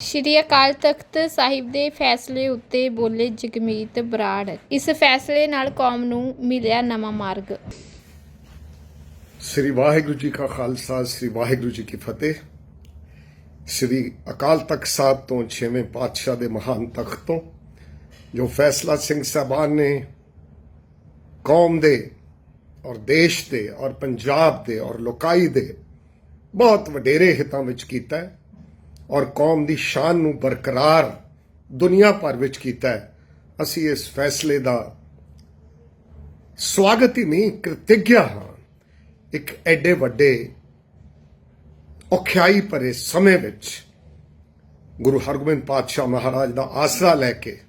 ਸ਼੍ਰੀ ਅਕਾਲ ਤਖਤ ਸਾਹਿਬ ਦੇ ਫੈਸਲੇ ਉੱਤੇ ਬੋਲੇ ਜਗਮੀਤ ਬਰਾੜ। ਇਸ ਫੈਸਲੇ ਨਾਲ ਕੌਮ ਨੂੰ ਮਿਲਿਆ ਨਵਾਂ ਮਾਰਗ। ਸ੍ਰੀ ਵਾਹਿਗੁਰੂ ਜੀ ਕਾ ਖਾਲਸਾ, ਸ੍ਰੀ ਵਾਹਿਗੁਰੂ ਜੀ ਕੀ ਫਤਿਹ। ਸ੍ਰੀ ਅਕਾਲ ਤਖਤ ਸਾਹਿਬ ਤੋਂ ਛੇਵੇਂ ਪਾਤਸ਼ਾਹ ਦੇ ਮਹਾਨ ਤਖਤ ਤੋਂ, ਜੋ ਫੈਸਲਾ ਸਿੰਘ ਸਾਹਿਬਾਨ ਨੇ ਕੌਮ ਦੇ ਔਰ ਦੇਸ਼ ਦੇ ਔਰ ਪੰਜਾਬ ਦੇ ਔਰ ਲੋਕਾਈ ਦੇ ਬਹੁਤ ਵਡੇਰੇ ਹਿੱਤਾਂ ਵਿੱਚ ਕੀਤਾ ਹੈ। ਔਰ ਕੌਮ ਦੀ ਸ਼ਾਨ ਨੂੰ ਬਰਕਰਾਰ ਦੁਨੀਆ ਭਰ ਵਿੱਚ ਕੀਤਾ ਹੈ। ਅਸੀਂ ਇਸ ਫੈਸਲੇ ਦਾ ਸਵਾਗਤ ਹੀ ਨਹੀਂ, ਕ੍ਰਿਤਿਗਿਆ ਹਾਂ। ਇੱਕ ਐਡੇ ਵੱਡੇ ਔਖਿਆਈ ਭਰੇ ਸਮੇਂ ਵਿੱਚ ਗੁਰੂ ਹਰਗੋਬਿੰਦ ਪਾਤਸ਼ਾਹ ਮਹਾਰਾਜ ਦਾ ਆਸਰਾ ਲੈ ਕੇ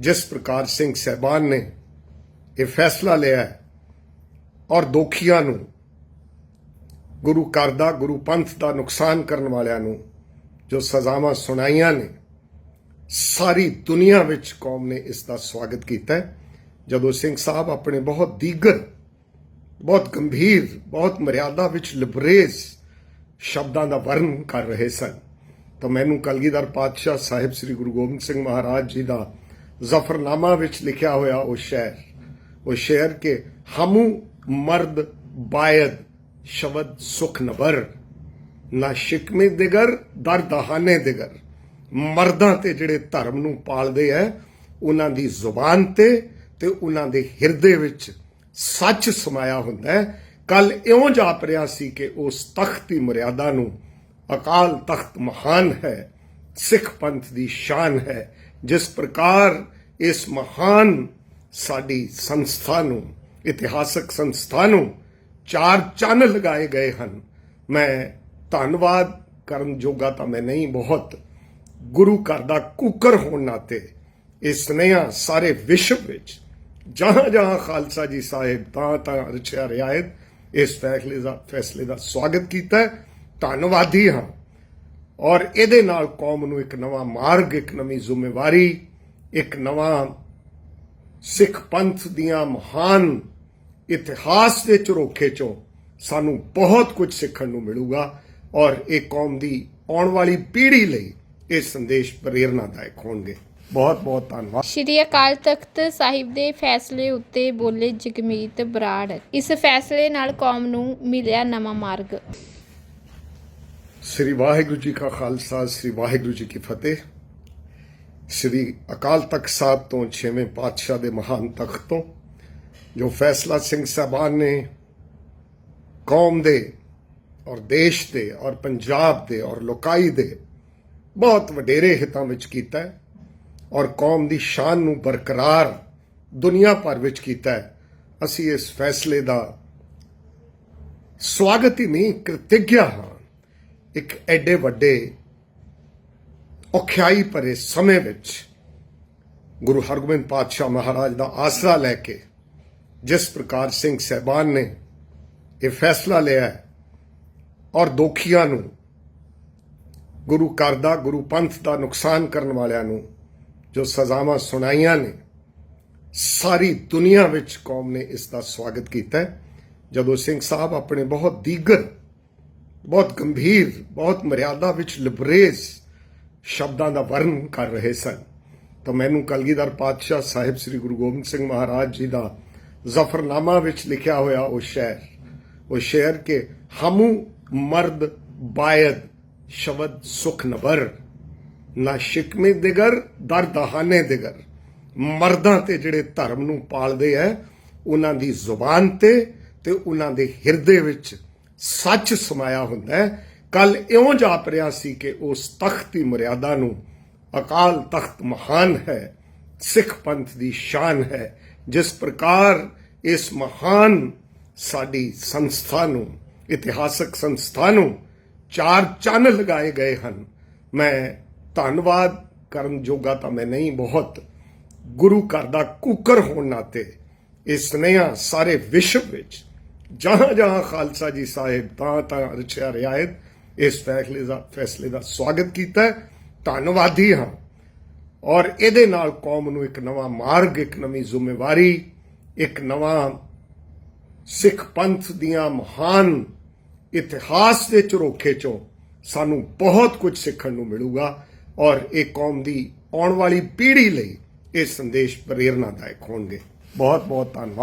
ਜਿਸ ਪ੍ਰਕਾਰ ਸਿੰਘ ਸਹਿਬਾਨ ਨੇ ਇਹ ਫੈਸਲਾ ਲਿਆ ਔਰ ਦੋਖੀਆਂ ਨੂੰ ਗੁਰੂ ਘਰ ਦਾ, ਗੁਰੂ ਪੰਥ ਦਾ ਨੁਕਸਾਨ ਕਰਨ ਵਾਲਿਆਂ ਨੂੰ ਜੋ ਸਜ਼ਾਵਾਂ ਸੁਣਾਈਆਂ ਨੇ, ਸਾਰੀ ਦੁਨੀਆ ਵਿੱਚ ਕੌਮ ਨੇ ਇਸ ਦਾ ਸਵਾਗਤ ਕੀਤਾ ਜਦੋਂ ਸਿੰਘ ਸਾਹਿਬ ਆਪਣੇ ਬਹੁਤ ਦੀਗਰ, ਬਹੁਤ ਗੰਭੀਰ, ਬਹੁਤ ਮਰਿਆਦਾ ਵਿੱਚ ਲਿਬਰੇਜ਼ ਸ਼ਬਦਾਂ ਦਾ ਵਰਣਨ ਕਰ ਰਹੇ ਸਨ, ਤਾਂ ਮੈਨੂੰ ਕਲਗੀਧਰ ਪਾਤਸ਼ਾਹ ਸਾਹਿਬ ਸ੍ਰੀ ਗੁਰੂ ਗੋਬਿੰਦ ਸਿੰਘ ਮਹਾਰਾਜ ਜੀ ਦਾ ਜ਼ਫਰਨਾਮਾ ਵਿੱਚ ਲਿਖਿਆ ਹੋਇਆ ਉਹ ਸ਼ਹਿਰ ਉਹ ਸ਼ਹਿਰ ਕੇ ਹਮੂ ਮਰਦ ਬਾਇਦ ਸ਼ਬਦ ਸੁਖ ਨਬਰ। ਨਾ ਸ਼ਿਕਮੇ ਦਿਗਰ, ਦਰ ਦਹਾਨੇ ਦਿਗਰ। ਮਰਦਾਂ ਤੇ ਜਿਹੜੇ ਧਰਮ ਨੂੰ ਪਾਲਦੇ ਐ, ਉਹਨਾਂ ਦੀ ਜ਼ੁਬਾਨ ਤੇ ਤੇ ਉਹਨਾਂ ਦੇ ਹਿਰਦੇ ਵਿੱਚ ਸੱਚ ਸਮਾਇਆ ਹੁੰਦਾ ਹੈ ਕੱਲ ਇਉਂ ਜਾਪ ਰਿਹਾ ਸੀ ਕਿ ਉਸ ਤਖਤ ਦੀ ਮਰਿਆਦਾ ਨੂੰ ਅਕਾਲ ਤਖਤ ਮਹਾਨ ਹੈ, ਸਿੱਖ ਪੰਥ ਦੀ ਸ਼ਾਨ ਹੈ, ਜਿਸ ਪ੍ਰਕਾਰ ਇਸ ਮਹਾਨ ਸਾਡੀ ਸੰਸਥਾ ਨੂੰ, ਇਤਿਹਾਸਕ ਸੰਸਥਾ ਨੂੰ ਚਾਰ ਚੰਨ ਲਗਾਏ ਗਏ ਹਨ। ਮੈਂ ਧੰਨਵਾਦ ਕਰਨ ਜੋਗਾ ਤਾਂ ਮੈਂ ਨਹੀਂ, ਬਹੁਤ ਗੁਰੂ ਘਰ ਦਾ ਕੁੱਕਰ ਹੋਣ ਨਾਤੇ ਇਹ ਸੁਨੇਹਾ ਸਾਰੇ ਵਿਸ਼ਵ ਵਿੱਚ ਜਹਾਂ ਜਹਾਂ ਖਾਲਸਾ ਜੀ ਸਾਹਿਬ ਤਾਂ ਤਾਂ ਰਚਿਆ ਰਿਆਇਤ ਇਸ ਫੈਸਲੇ ਦਾ ਫੈਸਲੇ ਦਾ ਸਵਾਗਤ ਕੀਤਾ ਹੈ। ਧੰਨਵਾਦੀ ਹਾਂ। ਔਰ ਇਹਦੇ ਨਾਲ ਕੌਮ ਨੂੰ ਇੱਕ ਨਵਾਂ ਮਾਰਗ, ਇੱਕ ਨਵੀਂ ਜ਼ਿੰਮੇਵਾਰੀ, ਇੱਕ ਨਵਾਂ ਸਿੱਖ ਪੰਥ ਦੀਆਂ ਮਹਾਨ ਇਤਿਹਾਸ ਦੇ ਝਰੋਖੇ ਚੋਂ ਸਾਨੂੰ ਬਹੁਤ ਕੁਝ ਸਿੱਖਣ ਨੂੰ ਮਿਲੂਗਾ। ਔਰ ਇਹ ਕੌਮ ਦੀ ਆਉਣ ਵਾਲੀ ਪੀੜ੍ਹੀ ਲਈ ਇਹ ਸੰਦੇਸ਼ ਪ੍ਰੇਰਨਾਦਾਇਕ ਹੋਣਗੇ। ਬਹੁਤ ਬਹੁਤ ਧੰਨਵਾਦ। ਸ਼੍ਰੀ ਅਕਾਲ ਤਖਤ ਸਾਹਿਬ ਦੇ ਫੈਸਲੇ ਉੱਤੇ ਬੋਲੇ ਜਗਮੀਤ ਬਰਾੜ। ਇਸ ਫੈਸਲੇ ਨਾਲ ਕੌਮ ਨੂੰ ਮਿਲਿਆ ਨਵਾਂ ਮਾਰਗ। ਸ੍ਰੀ ਵਾਹਿਗੁਰੂ ਜੀ ਕਾ ਖਾਲਸਾ ਸ੍ਰੀ ਵਾਹਿਗੁਰੂ ਜੀ ਕੀ ਫਤਿਹ। ਸ੍ਰੀ ਅਕਾਲ ਤਖਤ ਸਾਹਿਬ ਤੋਂ ਛੇਵੇਂ ਪਾਤਸ਼ਾਹ ਦੇ ਮਹਾਨ ਤਖਤ ਤੋਂ ਜੋ ਫੈਸਲਾ ਸਿੰਘ ਸਾਹਿਬਾਨ ਨੇ ਕੌਮ ਦੇ ਔਰ ਦੇਸ਼ ਦੇ ਔਰ ਪੰਜਾਬ ਦੇ ਔਰ ਲੋਕਾਈ ਦੇ ਬਹੁਤ ਵਡੇਰੇ ਹਿੱਤਾਂ ਵਿੱਚ ਕੀਤਾ ਹੈ ਔਰ ਕੌਮ ਦੀ ਸ਼ਾਨ ਨੂੰ ਬਰਕਰਾਰ ਦੁਨੀਆ ਭਰ ਵਿੱਚ ਕੀਤਾ ਹੈ। ਅਸੀਂ ਇਸ ਫੈਸਲੇ ਦਾ ਸਵਾਗਤ ਹੀ ਨਹੀਂ, ਕ੍ਰਿਤਿਗਿਆ ਹਾਂ। ਇੱਕ ਐਡੇ ਵੱਡੇ ਔਖਿਆਈ ਭਰੇ ਸਮੇਂ ਵਿੱਚ ਗੁਰੂ ਹਰਗੋਬਿੰਦ ਪਾਤਸ਼ਾਹ ਮਹਾਰਾਜ ਦਾ ਆਸਰਾ ਲੈ ਕੇ ਜਿਸ ਪ੍ਰਕਾਰ ਸਿੰਘ ਸਹਿਬਾਨ ਨੇ ਇਹ ਫੈਸਲਾ ਲਿਆ ਹੈ ਔਰ ਦੋਖੀਆਂ ਨੂੰ, ਗੁਰੂ ਘਰ ਦਾ, ਗੁਰੂ ਪੰਥ ਦਾ ਨੁਕਸਾਨ ਕਰਨ ਵਾਲਿਆਂ ਨੂੰ ਜੋ ਸਜ਼ਾਵਾਂ ਸੁਣਾਈਆਂ ਨੇ, ਸਾਰੀ ਦੁਨੀਆ ਵਿੱਚ ਕੌਮ ਨੇ ਇਸ ਦਾ ਸਵਾਗਤ ਕੀਤਾ ਹੈ। ਜਦੋਂ ਸਿੰਘ ਸਾਹਿਬ ਆਪਣੇ ਬਹੁਤ ਦੀਗਰ, ਬਹੁਤ ਗੰਭੀਰ, ਬਹੁਤ ਮਰਿਆਦਾ ਵਿੱਚ ਲਿਬਰੇਜ਼ ਸ਼ਬਦਾਂ ਦਾ ਵਰਣ ਕਰ ਰਹੇ ਸਨ, ਤਾਂ ਮੈਨੂੰ ਕਲਗੀਧਰ ਪਾਤਸ਼ਾਹ ਸਾਹਿਬ ਸ੍ਰੀ ਗੁਰੂ ਗੋਬਿੰਦ ਸਿੰਘ ਮਹਾਰਾਜ ਜੀ ਦਾ ਜ਼ਫਰਨਾਮਾ ਵਿੱਚ ਲਿਖਿਆ ਹੋਇਆ ਉਹ ਸ਼ਹਿਰ, ਉਹ ਸ਼ੇਰ ਕਿ ਹਮੂ ਮਰਦ ਬਾਇਦ ਸ਼ਬਦ ਸੁਖ ਨਬਰ, ਨਾ ਸ਼ਿਕਮੇ ਦਿਗਰ, ਦਰ ਦਹਾਨੇ ਦਿਗਰ। ਮਰਦਾਂ ਤੇ ਜਿਹੜੇ ਧਰਮ ਨੂੰ ਪਾਲਦੇ ਐ, ਉਹਨਾਂ ਦੀ ਜ਼ੁਬਾਨ ਤੇ ਤੇ ਉਹਨਾਂ ਦੇ ਹਿਰਦੇ ਵਿੱਚ ਸੱਚ ਸਮਾਇਆ ਹੁੰਦਾ ਹੈ ਕੱਲ ਇਉਂ ਜਾਪ ਰਿਹਾ ਸੀ ਕਿ ਉਸ ਤਖਤ ਦੀ ਮਰਿਆਦਾ ਨੂੰ ਅਕਾਲ ਤਖਤ ਮਹਾਨ ਹੈ, ਸਿੱਖ ਪੰਥ ਦੀ ਸ਼ਾਨ ਹੈ। ਜਿਸ ਪ੍ਰਕਾਰ ਇਸ ਮਹਾਨ ਸਾਡੀ ਸੰਸਥਾ ਨੂੰ ਇਤਿਹਾਸਕ ਸੰਸਥਾ ਨੂੰ ਚਾਰ ਚੰਨ ਲਗਾਏ ਗਏ ਹਨ। ਮੈਂ ਧੰਨਵਾਦ ਕਰਨ ਜੋਗਾ ਤਾਂ ਮੈਂ ਨਹੀਂ, ਬਹੁਤ ਗੁਰੂ ਘਰ ਦਾ ਕੁੱਕਰ ਹੋਣ ਨਾਤੇ ਇਹ ਸੁਨੇਹਾ ਸਾਰੇ ਵਿਸ਼ਵ ਵਿੱਚ ਜਹਾਂ ਜਹਾਂ ਖਾਲਸਾ ਜੀ ਸਾਹਿਬ ਤਾਂ ਤਾਂ ਰਚਿਆ ਰਿਆਇਤ ਇਸ ਫੈਸਲੇ ਦਾ ਫੈਸਲੇ ਦਾ ਸਵਾਗਤ ਕੀਤਾ ਧੰਨਵਾਦੀ ਹਾਂ। ਔਰ ਇਹਦੇ ਨਾਲ ਕੌਮ ਨੂੰ ਇੱਕ ਨਵਾਂ ਮਾਰਗ, ਇੱਕ ਨਵੀਂ ਜ਼ਿੰਮੇਵਾਰੀ, ਇੱਕ ਨਵਾਂ ਸਿੱਖ ਪੰਥ ਦੀਆਂ ਮਹਾਨ ਇਤਿਹਾਸ ਦੇ ਝਰੋਖੇ ਚੋਂ ਸਾਨੂੰ ਬਹੁਤ ਕੁਝ ਸਿੱਖਣ ਨੂੰ ਮਿਲੂਗਾ ਔਰ ਇਹ ਕੌਮ ਦੀ ਆਉਣ ਵਾਲੀ ਪੀੜ੍ਹੀ ਲਈ ਇਹ ਸੰਦੇਸ਼ ਪ੍ਰੇਰਨਾਦਾਇਕ ਹੋਣਗੇ। ਬਹੁਤ ਬਹੁਤ ਧੰਨਵਾਦ।